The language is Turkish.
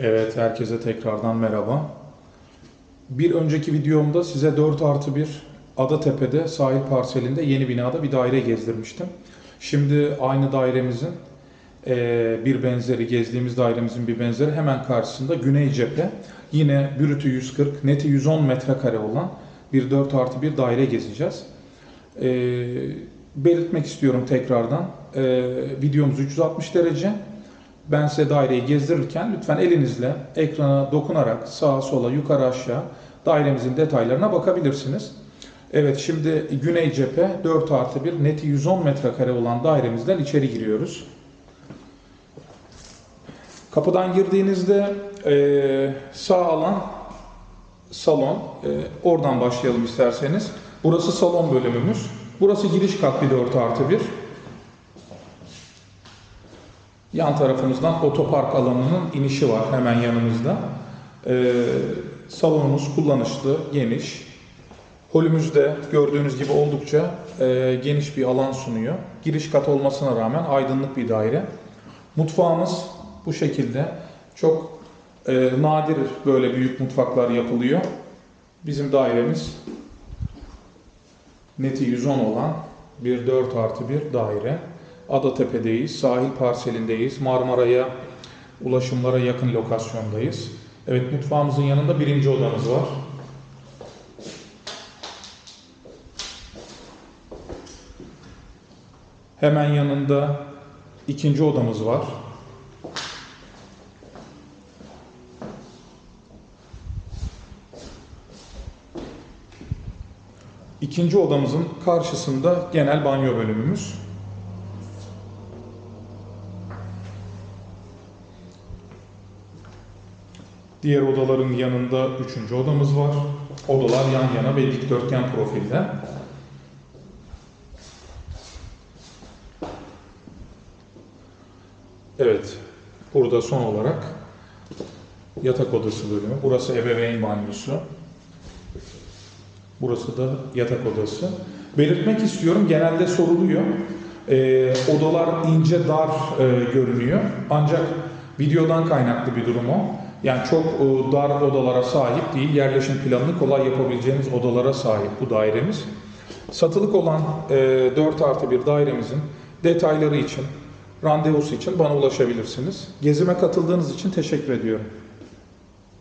Evet, herkese tekrardan merhaba. Bir önceki videomda size 4 artı 1 Adatepe'de sahil parselinde yeni binada bir daire gezdirmiştim. Şimdi aynı dairemizin eee, bir benzeri, gezdiğimiz dairemizin bir benzeri hemen karşısında güney cephe yine bürütü 140, neti 110 metrekare olan bir 4 artı 1 daire gezeceğiz. Eee, belirtmek istiyorum tekrardan, eee, videomuz 360 derece. Ben size daireyi gezdirirken lütfen elinizle ekrana dokunarak sağa sola yukarı aşağı dairemizin detaylarına bakabilirsiniz. Evet şimdi güney cephe 4 artı 1 neti 110 metrekare olan dairemizden içeri giriyoruz. Kapıdan girdiğinizde eee, sağ alan salon. Eee, oradan başlayalım isterseniz. Burası salon bölümümüz. Burası giriş kat bir 4 artı 1. Yan tarafımızdan otopark alanının inişi var hemen yanımızda. Ee, salonumuz kullanışlı, geniş. Holümüzde gördüğünüz gibi oldukça e, geniş bir alan sunuyor. Giriş kat olmasına rağmen aydınlık bir daire. Mutfağımız bu şekilde. Çok e, nadir böyle büyük mutfaklar yapılıyor. Bizim dairemiz neti 110 olan bir 4 artı bir daire. Adatepe'deyiz, sahil parselindeyiz, Marmara'ya, ulaşımlara yakın lokasyondayız. Evet, mutfağımızın yanında birinci odamız var. Hemen yanında ikinci odamız var. İkinci odamızın karşısında genel banyo bölümümüz. Diğer odaların yanında üçüncü odamız var. Odalar yan yana ve dikdörtgen profilde. Evet, burada son olarak yatak odası bölümü. Burası ebeveyn banyosu. Burası da yatak odası. Belirtmek istiyorum, genelde soruluyor. Ee, odalar ince, dar e, görünüyor. Ancak videodan kaynaklı bir durum o. Yani çok e, dar odalara sahip değil, yerleşim planını kolay yapabileceğiniz odalara sahip bu dairemiz. Satılık olan e, 4 artı bir dairemizin detayları için, randevusu için bana ulaşabilirsiniz. Gezime katıldığınız için teşekkür ediyorum.